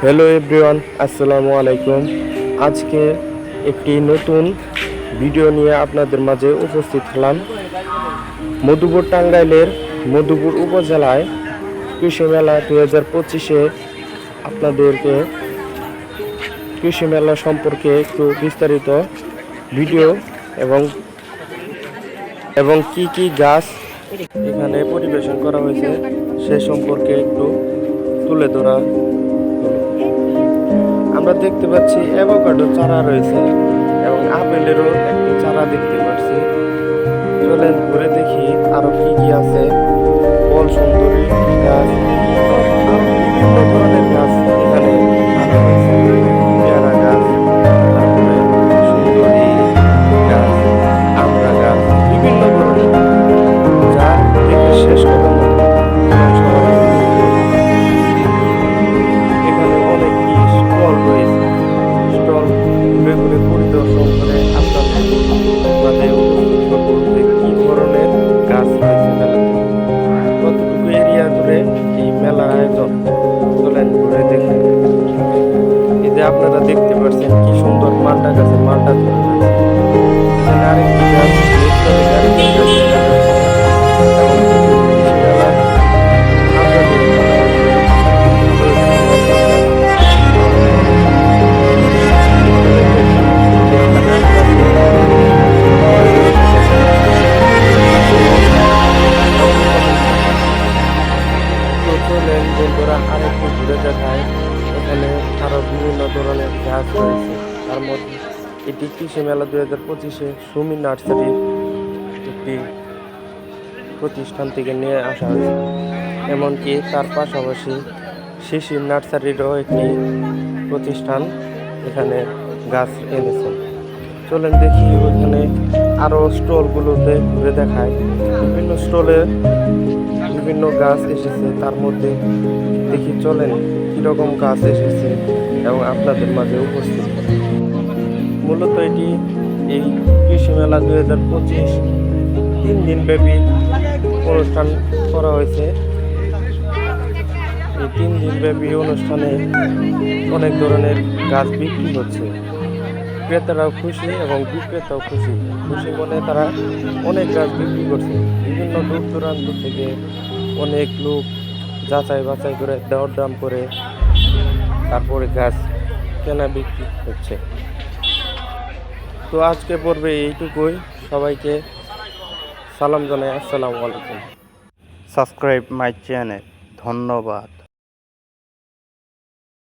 Hello everyone আসসালামু আলাইকুম আজকে একটি নতুন ভিডিও নিয়ে আপনাদের মাঝে উপস্থিত হলাম। মধুপুর টাঙ্গাইলের মধুপুর উপজেলায় কৃষি মেলা দু হাজার পঁচিশে আপনাদেরকে কৃষি মেলা সম্পর্কে একটু বিস্তারিত ভিডিও এবং এবং কি কি গাছ এখানে পরিবেশন করা হয়েছে। সে সম্পর্কে একটু তুলে ধরা আমরা দেখতে পাচ্ছি অ্যাভোকাডো চারা রয়েছে এবং আপেলেরও একটি চারা দেখতে পাচ্ছি। চলেন ঘুরে দেখি আরও কি কি আছে। আপনারা দেখতে পাচ্ছেন কি সুন্দর মালটা গাছে মালটা আরেকটি গাছ ধরনের গাছ রয়েছে তার মধ্যে এটি কৃষি মেলা দুই হাজার পঁচিশে সুমি নার্সারির একটি প্রতিষ্ঠান থেকে নিয়ে আসা হয়েছে। এমনকি তার পাশাপাশি শিশির নার্সারিরও একটি প্রতিষ্ঠান এখানে গাছ এনেছে। চলেন দেখি ওখানে আরও স্টলগুলোতে ঘুরে দেখায় বিভিন্ন স্টলে বিভিন্ন গাছ এসেছে, তার মধ্যে দেখি চলেন কীরকম গাছ এসেছে। এবং আপনাদের মাঝে উপস্থিত। মূলত এটি এই কৃষি মেলা দুই হাজার পঁচিশ তিন দিন ব্যাপী অনুষ্ঠান করা হয়েছে। এই তিন দিন ব্যাপী অনুষ্ঠানে অনেক ধরনের গাছ বিক্রি হচ্ছে। ক্রেতারাও খুশি এবং বিক্রেতাও খুশি। খুশি মনে তারা অনেক গাছ বিক্রি করছে। বিভিন্ন দূর দূরান্ত থেকে অনেক লোক যাচাই বাছাই করে দেওয়ার দাম করে তারপরে গাছ কেনা বিক্রি হচ্ছে। তো আজকে পর্বে এইটুকুই। সবাইকে সালাম জানাই, আসসালামু আলাইকুম। Subscribe my channel. ধন্যবাদ।